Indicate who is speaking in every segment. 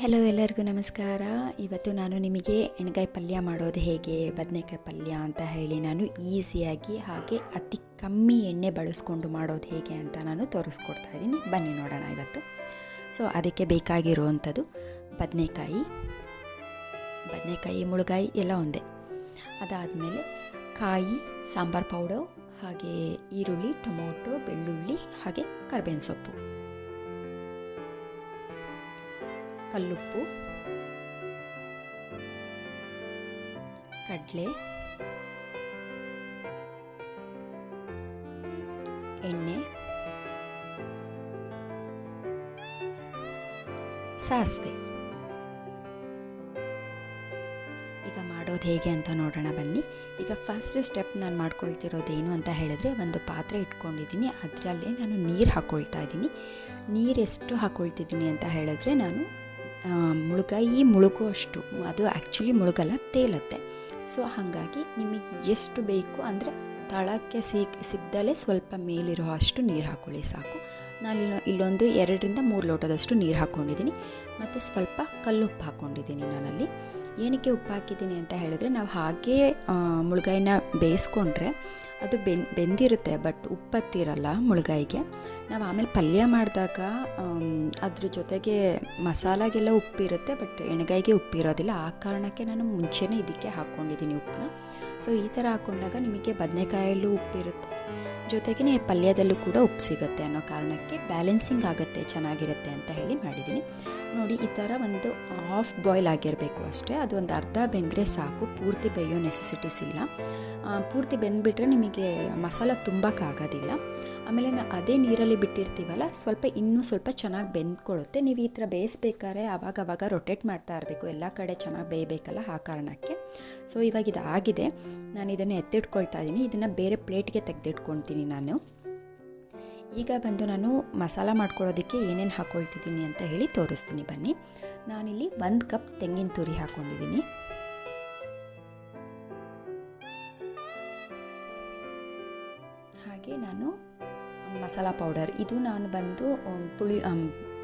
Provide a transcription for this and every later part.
Speaker 1: Hello ಎಲ್ಲರಿಗೂ ನಮಸ್ಕಾರ. ಇವತ್ತು ನಾನು ನಿಮಗೆ ಎಣ್ಗಾಯಿ ಪಲ್ಯ ಮಾಡೋದು ಹೇಗೆ, ಬದನೆಕಾಯಿ ಪಲ್ಯ ಅಂತ ಹೇಳಿ ನಾನು ಈಸಿಯಾಗಿ ಹಾಗೆ ಅತಿ ಕಮ್ಮಿ ಎಣ್ಣೆ ಬಳಸ್ಕೊಂಡು ಮಾಡೋದು ಹೇಗೆ ಅಂತ ನಾನು ತೋರಿಸ್ಕೊಡ್ತಾ ಇದ್ದೀನಿ. ಬನ್ನಿ ನೋಡೋಣ ಇವತ್ತು. ಸೊ ಅದಕ್ಕೆ ಬೇಕಾಗಿರುವಂಥದ್ದು ಬದನೆಕಾಯಿ ಬದನೆಕಾಯಿ, ಮುಳುಗಾಯಿ ಎಲ್ಲ ಒಂದೇ. ಅದಾದಮೇಲೆ ಕಾಯಿ, ಸಾಂಬಾರು ಪೌಡರ್ ಹಾಗೆ ಈರುಳ್ಳಿ ಟೊಮೊಟೊ ಬೆಳ್ಳುಳ್ಳಿ ಹಾಗೆ ಕರ್ಬೇವಿನ ಸೊಪ್ಪು. ಕಲ್ಲುಪ್ಪು. ಕಡಲೆ. ಎಣ್ಣೆ. ಸಾಸಿವೆ. ಹೇಗೆ ಅಂತ ನೋಡೋಣ ಬನ್ನಿ. ಈಗ ಫಸ್ಟ್ ಸ್ಟೆಪ್ ನಾನು ಮಾಡ್ಕೊಳ್ತಿರೋದೇನು ಅಂತ ಹೇಳಿದ್ರೆ ಒಂದು ಪಾತ್ರೆ ಇಟ್ಕೊಂಡಿದ್ದೀನಿ. ಅದರಲ್ಲಿ ನಾನು ನೀರು ಹಾಕ್ಕೊಳ್ತಾ ಇದ್ದೀನಿ. ನೀರು ಎಷ್ಟು ಹಾಕ್ಕೊಳ್ತಿದ್ದೀನಿ ಅಂತ ಹೇಳಿದ್ರೆ ನಾನು ಮುಳುಗಾಯಿ ಮುಳುಗೋ ಅಷ್ಟು. ಅದು ಆ್ಯಕ್ಚುಲಿ ಮುಳುಗಲ್ಲ, ತೇಲತ್ತೆ. ಸೊ ಹಾಗಾಗಿ ನಿಮಗೆ ಎಷ್ಟು ಬೇಕು ಅಂದರೆ ತಳಕ್ಕೆ ಸಿಕ್, ಸಿಗ್ದಲೇ ಸ್ವಲ್ಪ ಮೇಲಿರೋ ಅಷ್ಟು ನೀರು ಹಾಕ್ಕೊಳ್ಳಿ ಸಾಕು. ನಾನು ಇಲ್ಲೊ- ಇಲ್ಲೊಂದು ಎರಡರಿಂದ ಮೂರು ಲೋಟದಷ್ಟು ನೀರು ಹಾಕ್ಕೊಂಡಿದ್ದೀನಿ ಮತ್ತು ಸ್ವಲ್ಪ ಕಲ್ಲುಪ್ಪು ಹಾಕ್ಕೊಂಡಿದ್ದೀನಿ ನಾನಲ್ಲಿ. ಏನಕ್ಕೆ ಉಪ್ಪು ಹಾಕಿದ್ದೀನಿ ಅಂತ ಹೇಳಿದ್ರೆ ನಾವು ಹಾಗೇ ಮುಳುಗಾಯಿನ ಬೇಯಿಸ್ಕೊಂಡ್ರೆ ಅದು ಬೆನ್ ಬೆಂದಿರುತ್ತೆ ಬಟ್ ಉಪ್ಪತ್ತಿರಲ್ಲ ಮುಳುಗಾಯಿಗೆ. ನಾವು ಆಮೇಲೆ ಪಲ್ಯ ಮಾಡಿದಾಗ ಅದ್ರ ಜೊತೆಗೆ ಮಸಾಲಾಗೆಲ್ಲ ಉಪ್ಪಿರುತ್ತೆ ಬಟ್ ಎಣ್ಗಾಯಿಗೆ ಉಪ್ಪಿರೋದಿಲ್ಲ. ಆ ಕಾರಣಕ್ಕೆ ನಾನು ಮುಂಚೆನೇ ಇದಕ್ಕೆ ಹಾಕ್ಕೊಂಡಿದ್ದೀನಿ ಉಪ್ಪನ್ನ. ಸೊ, ಈ ಥರ ಹಾಕ್ಕೊಂಡಾಗ ನಿಮಗೆ ಬದನೆಕಾಯಲ್ಲೂ ಉಪ್ಪಿರುತ್ತೆ. ಜೊತೆಗೆ ಪಲ್ಯದಲ್ಲೂ ಕೂಡ ಉಪ್ಪು ಸಿಗುತ್ತೆ ಅನ್ನೋ ಕಾರಣಕ್ಕೆ ಬ್ಯಾಲೆನ್ಸಿಂಗ್ ಆಗುತ್ತೆ ಚೆನ್ನಾಗಿರುತ್ತೆ ಅಂತ ಹೇಳಿ ಮಾಡಿದ್ದೀನಿ. ನೋಡಿ, ಈ ಥರ ಒಂದು ಹಾಫ್ ಬಾಯ್ಲ್ ಆಗಿರಬೇಕು ಅಷ್ಟೇ. ಅದು ಒಂದು ಅರ್ಧ ಬೆಂದರೆ ಸಾಕು. ಪೂರ್ತಿ ಬೇಯೋ ನೆಸೆಸಿಟೀಸ್ ಇಲ್ಲ. ಪೂರ್ತಿ ಬೆಂದ್ಬಿಟ್ರೆ ನಿಮಗೆ ಮಸಾಲ ತುಂಬಕ್ಕಾಗೋದಿಲ್ಲ ಆಮೇಲೆ ನಾ ಅದೇ ನೀರಲ್ಲಿ ಬಿಟ್ಟಿರ್ತೀವಲ್ಲ, ಸ್ವಲ್ಪ ಇನ್ನೂ ಸ್ವಲ್ಪ ಚೆನ್ನಾಗಿ ಬೆಂದ್ಕೊಳ್ಳುತ್ತೆ. ನೀವು ಈ ಥರ ಬೇಯಿಸ್ಬೇಕಾದ್ರೆ ಆವಾಗ ಆವಾಗ ರೊಟೇಟ್ ಮಾಡ್ತಾ ಇರಬೇಕು. ಎಲ್ಲ ಕಡೆ ಚೆನ್ನಾಗಿ ಬೇಯಬೇಕಲ್ಲ ಆ ಕಾರಣಕ್ಕೆ. ಸೊ ಇವಾಗ ಇದು ಆಗಿದೆ ನಾನು ಇದನ್ನು ಎತ್ತಿಟ್ಕೊಳ್ತಾ ಇದ್ದೀನಿ. ಇದನ್ನು ಬೇರೆ ಪ್ಲೇಟ್ಗೆ ತೆಗೆದಿಟ್ಕೊಳ್ತೀನಿ ನಾನು. ಈಗ ಬಂದು ನಾನು ಮಸಾಲ ಮಾಡ್ಕೊಳ್ಳೋದಕ್ಕೆ ಏನೇನು ಹಾಕ್ಕೊಳ್ತಿದ್ದೀನಿ ಅಂತ ಹೇಳಿ ತೋರಿಸ್ತೀನಿ ಬನ್ನಿ. ನಾನಿಲ್ಲಿ ಒಂದು ಕಪ್ ತೆಂಗಿನ ತುರಿ ಹಾಕ್ಕೊಂಡಿದ್ದೀನಿ ಹಾಗೆ ನಾನು ಮಸಾಲ ಪೌಡರ್ ಇದು ನಾನು ಬಂದು ಪುಳಿ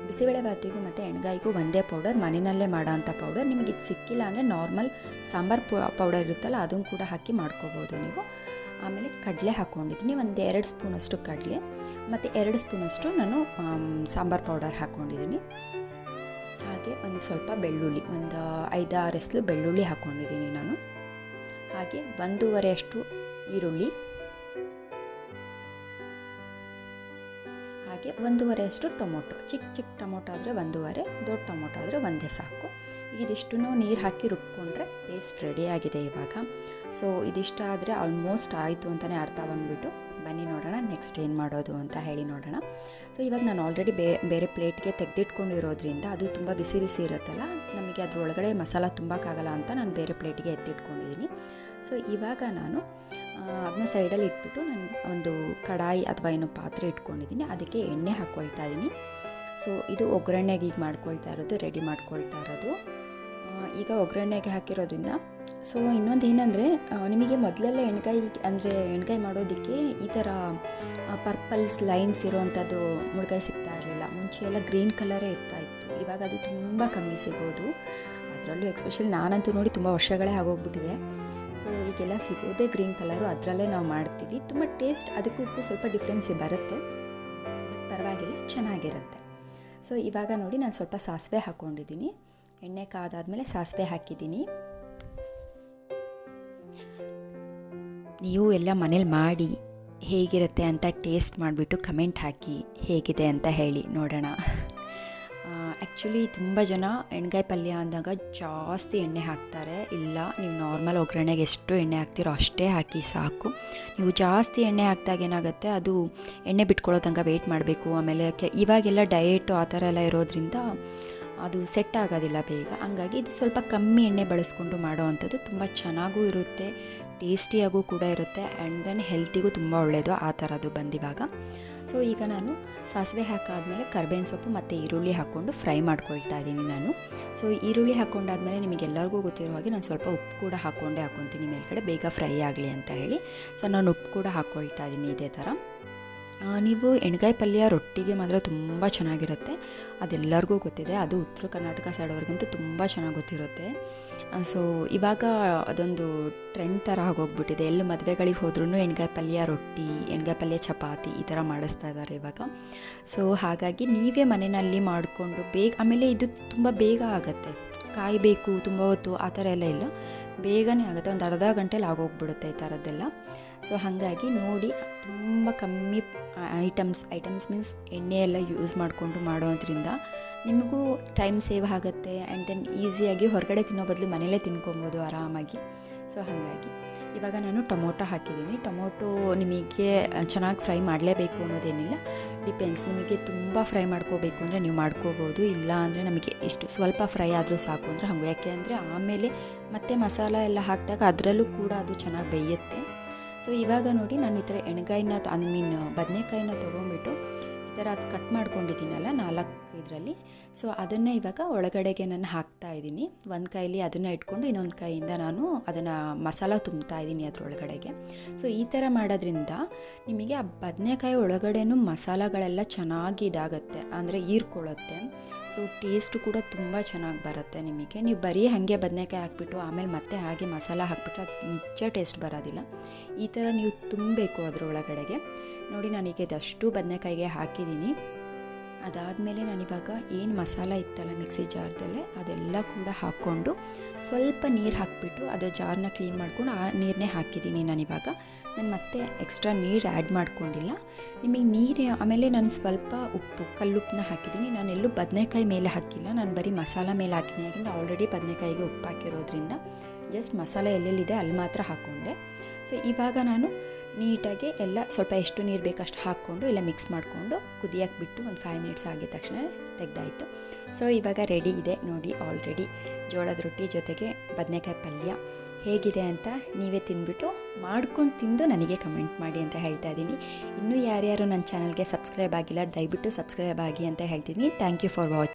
Speaker 1: ಬಿಸಿಬೇಳೆಬಾತಿಗೂ ಮತ್ತು ಎಣ್ಗಾಯಿಗೂ ಒಂದೇ ಪೌಡರ್ ಮನೆಯಲ್ಲೇ ಮಾಡೋ ಅಂಥ ಪೌಡರ್ ನಿಮಗೆ ಇದು ಸಿಕ್ಕಿಲ್ಲ ಅಂದರೆ ನಾರ್ಮಲ್ ಸಾಂಬಾರು ಪೌಡರ್ ಇರುತ್ತಲ್ಲ, ಅದನ್ನು ಕೂಡ ಹಾಕಿ ಮಾಡ್ಕೋಬೋದು ನೀವು. ಆಮೇಲೆ ಕಡಲೆ ಹಾಕ್ಕೊಂಡಿದ್ದೀನಿ. ಒಂದು ಎರಡು ಸ್ಪೂನಷ್ಟು ಕಡಲೆ, ಮತ್ತು ಎರಡು ಸ್ಪೂನಷ್ಟು ನಾನು ಸಾಂಬಾರು ಪೌಡರ್ ಹಾಕ್ಕೊಂಡಿದ್ದೀನಿ. ಹಾಗೆ ಒಂದು ಸ್ವಲ್ಪ ಬೆಳ್ಳುಳ್ಳಿ, ಒಂದು ಐದಾರು ಎಸ್ಲು ಬೆಳ್ಳುಳ್ಳಿ ಹಾಕ್ಕೊಂಡಿದ್ದೀನಿ ನಾನು. ಹಾಗೆ ಒಂದೂವರೆ ಅಷ್ಟು ಈರುಳ್ಳಿ ಹಾಗೆ ಒಂದೂವರೆ ಅಷ್ಟು ಟೊಮೊಟೊ. ಚಿಕ್ಕ ಚಿಕ್ಕ ಟೊಮೊಟೊ ಆದರೆ ಒಂದೂವರೆ, ದೊಡ್ಡ ಟೊಮೊಟೊ ಆದರೆ ಒಂದೇ ಸಾಕು. ಇದಿಷ್ಟು ನೀರು ಹಾಕಿ ರುಬ್ಕೊಂಡ್ರೆ ಪೇಸ್ಟ್ ರೆಡಿಯಾಗಿದೆ ಇವಾಗ. ಸೊ ಇದಿಷ್ಟ ಆದರೆ ಆಲ್ಮೋಸ್ಟ್ ಆಯಿತು ಅಂತಲೇ ಅರ್ಥ ಬಂದುಬಿಟ್ಟು ಬನ್ನಿ ನೋಡೋಣ, ನೆಕ್ಸ್ಟ್ ಏನು ಮಾಡೋದು ಅಂತ ಹೇಳಿ ನೋಡೋಣ. ಸೊ ಇವಾಗ ನಾನು ಆಲ್ರೆಡಿ ಬೇ, ಬೇರೆ ಪ್ಲೇಟ್ಗೆ ತೆಗೆದಿಟ್ಕೊಂಡಿರೋದ್ರಿಂದ ಅದು ತುಂಬ ಬಿಸಿ ಬಿಸಿ ಇರುತ್ತಲ್ಲ, ನಮಗೆ ಅದರೊಳಗಡೆ ಮಸಾಲ ತುಂಬಕ್ಕಾಗಲ್ಲ ಅಂತ ನಾನು ಬೇರೆ ಪ್ಲೇಟಿಗೆ ಎತ್ತಿಟ್ಕೊಂಡಿದ್ದೀನಿ. ಸೊ ಇವಾಗ ನಾನು ಅದನ್ನ ಸೈಡಲ್ಲಿ ಇಟ್ಬಿಟ್ಟು ನಾನು ಒಂದು ಕಡಾಯಿ ಅಥವಾ ಏನು ಪಾತ್ರೆ ಇಟ್ಕೊಂಡಿದ್ದೀನಿ. ಅದಕ್ಕೆ ಎಣ್ಣೆ ಹಾಕ್ಕೊಳ್ತಾ ಇದ್ದೀನಿ ಸೊ ಇದು ಒಗ್ಗರಣೆಗೆ ಈಗ ಮಾಡ್ಕೊಳ್ತಾ ಇರೋದು ರೆಡಿ ಮಾಡ್ಕೊಳ್ತಾ ಇರೋದು. ಈಗ ಒಗ್ಗರಣೆಗೆ ಹಾಕಿರೋದ್ರಿಂದ ಸೊ ಇನ್ನೊಂದು ಏನಂದರೆ ನಿಮಗೆ ಮೊದಲೆಲ್ಲ ಎಣ್ಗಾಯಿ, ಅಂದರೆ ಎಣ್ಗಾಯಿ ಮಾಡೋದಕ್ಕೆ ಈ ಥರ ಪರ್ಪಲ್ಸ್ ಲೈನ್ಸ್ ಇರೋವಂಥದ್ದು ಮುಳುಗಾಯಿ ಸಿಗ್ತಾ ಇರಲಿಲ್ಲ. ಮುಂಚೆ ಎಲ್ಲ ಗ್ರೀನ್ ಕಲರೇ ಇರ್ತಾ ಇತ್ತು. ಇವಾಗ ಅದು ತುಂಬ ಕಮ್ಮಿ ಸಿಗೋದು. ಅದರಲ್ಲೂ ಎಕ್ಸ್ಪೆಷಲಿ ನಾನಂತೂ ನೋಡಿ ತುಂಬ ವರ್ಷಗಳೇ ಆಗೋಗ್ಬಿಟ್ಟಿದೆ. ಸೊ ಈಗೆಲ್ಲ ಸಿಗೋದೇ ಗ್ರೀನ್ ಕಲರು, ಅದರಲ್ಲೇ ನಾವು ಮಾಡ್ತೀವಿ. ತುಂಬ ಟೇಸ್ಟ್, ಅದಕ್ಕೂ ಸ್ವಲ್ಪ ಡಿಫ್ರೆನ್ಸ್ ಬರುತ್ತೆ. ಪರವಾಗಿಲ್ಲ, ಚೆನ್ನಾಗಿರುತ್ತೆ. ಸೊ ಇವಾಗ ನೋಡಿ ನಾನು ಸ್ವಲ್ಪ ಸಾಸಿವೆ ಹಾಕ್ಕೊಂಡಿದ್ದೀನಿ ಎಣ್ಣೆ ಕಾದಾದಮೇಲೆ ಸಾಸಿವೆ ಹಾಕಿದ್ದೀನಿ. ನೀವು ಎಲ್ಲ ಮನೇಲಿ ಮಾಡಿ ಹೇಗಿರುತ್ತೆ ಅಂತ ಟೇಸ್ಟ್ ಮಾಡಿಬಿಟ್ಟು ಕಮೆಂಟ್ ಹಾಕಿ ಹೇಗಿದೆ ಅಂತ ಹೇಳಿ ನೋಡೋಣ. ಆ್ಯಕ್ಚುಲಿ ತುಂಬ ಜನ ಎಣ್ಗಾಯಿ ಪಲ್ಯ ಅಂದಾಗ ಜಾಸ್ತಿ ಎಣ್ಣೆ ಹಾಕ್ತಾರೆ. ಇಲ್ಲ, ನೀವು ನಾರ್ಮಲ್ ಒಗ್ಗರಣೆಗೆ ಎಷ್ಟು ಎಣ್ಣೆ ಹಾಕ್ತಿರೋ ಅಷ್ಟೇ ಹಾಕಿ ಸಾಕು. ನೀವು ಜಾಸ್ತಿ ಎಣ್ಣೆ ಹಾಕಿದಾಗ ಏನಾಗುತ್ತೆ, ಅದು ಎಣ್ಣೆ ಬಿಟ್ಕೊಳ್ಳೋ ತನಕ ವೆಯ್ಟ್ ಮಾಡಬೇಕು. ಆಮೇಲೆ ಇವಾಗೆಲ್ಲ ಡಯೆಟು ಆ ಥರ ಎಲ್ಲ ಇರೋದ್ರಿಂದ ಅದು ಸೆಟ್ ಆಗೋದಿಲ್ಲ ಬೇಗ. ಹಂಗಾಗಿ ಇದು ಸ್ವಲ್ಪ ಕಮ್ಮಿ ಎಣ್ಣೆ ಬಳಸ್ಕೊಂಡು ಮಾಡೋ ಅಂಥದ್ದು ತುಂಬ ಚೆನ್ನಾಗೂ ಇರುತ್ತೆ ಟೇಸ್ಟಿಯಾಗೂ ಕೂಡ ಇರುತ್ತೆ ಆ್ಯಂಡ್ ದೆನ್ ಹೆಲ್ತಿಗೂ ತುಂಬ ಒಳ್ಳೆಯದು ಆ ಥರದ್ದು ಬಂದಿವಾಗ. ಸೊ, ಈಗ ನಾನು ಸಾಸಿವೆ ಹಾಕಾದಮೇಲೆ ಕರ್ಬೇವಿನ ಸೊಪ್ಪು ಮತ್ತು ಈರುಳ್ಳಿ ಹಾಕ್ಕೊಂಡು ಫ್ರೈ ಮಾಡ್ಕೊಳ್ತಾ ಇದ್ದೀನಿ ನಾನು. ಸೊ, ಈರುಳ್ಳಿ ಹಾಕ್ಕೊಂಡಾದ್ಮೇಲೆ ನಿಮಗೆಲ್ಲರಿಗೂ ಗೊತ್ತಿರೋ ಹಾಗೆ ನಾನು ಸ್ವಲ್ಪ ಉಪ್ಪು ಕೂಡ ಹಾಕ್ಕೊಂಡೇ ಹಾಕ್ಕೊತೀನಿ ಮೇಲ್ಗಡೆ. ಬೇಗ ಫ್ರೈ ಆಗಲಿ ಅಂತ ಹೇಳಿ. ಸೊ, ನಾನು ಉಪ್ಪು ಕೂಡ ಹಾಕ್ಕೊಳ್ತಾ ಇದ್ದೀನಿ ಇದೇ ಥರ. ನೀವು ಎಣ್ಗಾಯಿ ಪಲ್ಯ ರೊಟ್ಟಿಗೆ ಮಾತ್ರ ತುಂಬ ಚೆನ್ನಾಗಿರುತ್ತೆ. ಅದೆಲ್ಲರಿಗೂ ಗೊತ್ತಿದೆ. ಅದು ಉತ್ತರ ಕರ್ನಾಟಕ ಸೈಡವ್ರಿಗಂತೂ ತುಂಬ ಚೆನ್ನಾಗಿ ಗೊತ್ತಿರುತ್ತೆ. ಸೊ ಇವಾಗ ಅದೊಂದು ಟ್ರೆಂಡ್ ಥರ ಆಗೋಗ್ಬಿಟ್ಟಿದೆ. ಎಲ್ಲಿ ಮದುವೆಗಳಿಗೆ ಹೋದ್ರೂ ಎಣ್ಗಾಯಿ ಪಲ್ಯ ರೊಟ್ಟಿ, ಎಣ್ಗಾಯಿ ಪಲ್ಯ ಚಪಾತಿ ಈ ಥರ ಮಾಡಿಸ್ತಾ ಇದ್ದಾರೆ ಇವಾಗ. ಸೊ ಹಾಗಾಗಿ ನೀವೇ ಮನೆಯಲ್ಲಿ ಮಾಡಿಕೊಂಡು ಬೇಗ, ಆಮೇಲೆ ಇದು ತುಂಬ ಬೇಗ ಆಗುತ್ತೆ. ಕಾಯಬೇಕು, ತುಂಬ ಹೊತ್ತು ಆ ಥರ ಎಲ್ಲ ಇಲ್ಲ. ಬೇಗನೆ ಆಗುತ್ತೆ. ಒಂದು ಅರ್ಧ ಗಂಟೆಲಿ ಆಗೋಗ್ಬಿಡುತ್ತೆ ಈ ಥರದ್ದೆಲ್ಲ ಸೊ ಹಾಗಾಗಿ ನೋಡಿ, ತುಂಬ ಕಮ್ಮಿ ಐಟಮ್ಸ್ ಐಟಮ್ಸ್ ಮೀನ್ಸ್ ಎಣ್ಣೆ ಎಲ್ಲ ಯೂಸ್ ಮಾಡಿಕೊಂಡು ಮಾಡೋದ್ರಿಂದ ನಿಮಗೂ ಟೈಮ್ ಸೇವ್ ಆಗುತ್ತೆ ಆ್ಯಂಡ್ ದೆನ್ ಈಸಿಯಾಗಿ ಹೊರಗಡೆ ತಿನ್ನೋ ಬದಲು ಮನೇಲೇ ತಿನ್ಕೊಬೋದು ಆರಾಮಾಗಿ. ಸೊ ಹಾಗಾಗಿ ಇವಾಗ ನಾನು ಟೊಮೊಟೊ ಹಾಕಿದ್ದೀನಿ. ಟೊಮೊಟೊ ನಿಮಗೆ ಚೆನ್ನಾಗಿ ಫ್ರೈ ಮಾಡಲೇಬೇಕು ಅನ್ನೋದೇನಿಲ್ಲ. ಡಿಪೆಂಡ್ಸ್ ನಿಮಗೆ ತುಂಬ ಫ್ರೈ ಮಾಡ್ಕೋಬೇಕು ಅಂದರೆ ನೀವು ಮಾಡ್ಕೋಬೋದು. ಇಲ್ಲ ಅಂದರೆ ನಮಗೆ ಇಷ್ಟು ಸ್ವಲ್ಪ ಫ್ರೈ ಆದರೂ ಸಾಕು ಅಂದರೆ ಹಂಗೆ. ಯಾಕೆ ಅಂದರೆ ಆಮೇಲೆ ಮತ್ತೆ ಮಸಾಲ ಎಲ್ಲ ಹಾಕಿದಾಗ ಅದರಲ್ಲೂ ಕೂಡ ಅದು ಚೆನ್ನಾಗಿ ಬೇಯುತ್ತೆ. ಸೊ ಇವಾಗ ನೋಡಿ ನಾನು ಈ ಥರ ಎಣ್ಗಾಯಿನ ಐ ಮೀನ್ ಬದನೆಕಾಯಿನ ತೊಗೊಂಬಿಟ್ಟು ಈ ಥರ ಅದು ಕಟ್ ಮಾಡ್ಕೊಂಡಿದ್ದೀನಲ್ಲ ನಾಲ್ಕು ಇದರಲ್ಲಿ. ಸೊ ಅದನ್ನು ಇವಾಗ ಒಳಗಡೆಗೆ ನಾನು ಹಾಕ್ತಾ ಇದ್ದೀನಿ. ಒಂದು ಕೈಲಿ ಅದನ್ನು ಇಟ್ಕೊಂಡು ಇನ್ನೊಂದು ಕೈಯಿಂದ ನಾನು ಅದನ್ನು ಮಸಾಲ ತುಂಬ್ತಾ ಇದ್ದೀನಿ ಅದರೊಳಗಡೆಗೆ. ಸೊ ಈ ಥರ ಮಾಡೋದ್ರಿಂದ ನಿಮಗೆ ಆ ಬದನೆಕಾಯಿ ಒಳಗಡೆನೂ ಮಸಾಲಗಳೆಲ್ಲ ಚೆನ್ನಾಗಿ ಇದಾಗುತ್ತೆ, ಅಂದರೆ ಹೀರ್ಕೊಳ್ಳುತ್ತೆ. ಸೊ ಟೇಸ್ಟು ಕೂಡ ತುಂಬ ಚೆನ್ನಾಗಿ ಬರುತ್ತೆ ನಿಮಗೆ. ನೀವು ಬರೀ ಹಾಗೆ ಬದನೆಕಾಯಿ ಹಾಕ್ಬಿಟ್ಟು ಆಮೇಲೆ ಮತ್ತೆ ಹಾಗೆ ಮಸಾಲ ಹಾಕ್ಬಿಟ್ರೆ ಅದು ನಿಜ ಟೇಸ್ಟ್ ಬರೋದಿಲ್ಲ. ಈ ಥರ ನೀವು ತುಂಬಬೇಕು ಅದರೊಳಗಡೆಗೆ. ನೋಡಿ, ನಾನೀಗ ಇದಷ್ಟು ಬದನೆಕಾಯಿಗೆ ಹಾಕಿದ್ದೀನಿ. ಅದಾದಮೇಲೆ ನಾನಿವಾಗ ಏನು ಮಸಾಲ ಇತ್ತಲ್ಲ ಮಿಕ್ಸಿ ಜಾರ್ದಲ್ಲೇ, ಅದೆಲ್ಲ ಕೂಡ ಹಾಕ್ಕೊಂಡು ಸ್ವಲ್ಪ ನೀರು ಹಾಕಿಬಿಟ್ಟು ಅದು ಜಾರ್ನ ಕ್ಲೀನ್ ಮಾಡ್ಕೊಂಡು ಆ ನೀರನ್ನೇ ಹಾಕಿದ್ದೀನಿ ನಾನಿವಾಗ. ನಾನು ಮತ್ತೆ ಎಕ್ಸ್ಟ್ರಾ ನೀರು ಆ್ಯಡ್ ಮಾಡ್ಕೊಂಡಿಲ್ಲ. ನಿಮಗೆ ನೀರು, ಆಮೇಲೆ ನಾನು ಸ್ವಲ್ಪ ಉಪ್ಪು ಕಲ್ಲುಪ್ಪನ್ನ ಹಾಕಿದ್ದೀನಿ. ನಾನೆಲ್ಲೂ ಬದನೆಕಾಯಿ ಮೇಲೆ ಹಾಕಿಲ್ಲ. ನಾನು ಬರೀ ಮಸಾಲ ಮೇಲೆ ಹಾಕಿದ್ದೀನಿ. ಯಾಕೆಂದರೆ ಆಲ್ರೆಡಿ ಬದನೆಕಾಯಿಗೆ ಉಪ್ಪು ಹಾಕಿರೋದ್ರಿಂದ. ಜಸ್ಟ್ ಮಸಾಲೆ ಎಲ್ಲೆಲ್ಲಿದೆ ಅಲ್ಲಿ ಮಾತ್ರ ಹಾಕ್ಕೊಂಡೆ ಸೊ ಇವಾಗ ನಾನು ನೀಟಾಗಿ ಎಲ್ಲ ಸ್ವಲ್ಪ ಎಷ್ಟು ನೀರು ಬೇಕಷ್ಟು ಹಾಕ್ಕೊಂಡು, ಇಲ್ಲ ಮಿಕ್ಸ್ ಮಾಡಿಕೊಂಡು ಕುದಿಯಕ್ಕೆ ಬಿಟ್ಟು ಒಂದು ಫೈವ್ ಮಿನಿಟ್ಸ್ ಆಗಿದ ತಕ್ಷಣ ತೆಗ್ದಾಯಿತು. ಸೊ ಇವಾಗ ರೆಡಿ ಇದೆ ನೋಡಿ ಆಲ್ರೆಡಿ ಜೋಳದ ರೊಟ್ಟಿ ಜೊತೆಗೆ ಬದನೆಕಾಯಿ ಪಲ್ಯ ಹೇಗಿದೆ ಅಂತ ನೀವೇ ತಿಂದ್ಬಿಟ್ಟು ಮಾಡ್ಕೊಂಡು ತಿಂದು ನನಗೆ ಕಮೆಂಟ್ ಮಾಡಿ ಅಂತ ಹೇಳ್ತಾ ಇದ್ದೀನಿ. ಇನ್ನೂ ಯಾರ್ಯಾರು ನನ್ನ ಚಾನಲ್ಗೆ ಸಬ್ಸ್ಕ್ರೈಬ್ ಆಗಿಲ್ಲ, ದಯವಿಟ್ಟು ಸಬ್ಸ್ಕ್ರೈಬ್ ಆಗಿ ಅಂತ ಹೇಳ್ತೀನಿ ಥ್ಯಾಂಕ್ ಯು ಫಾರ್ ವಾಚ್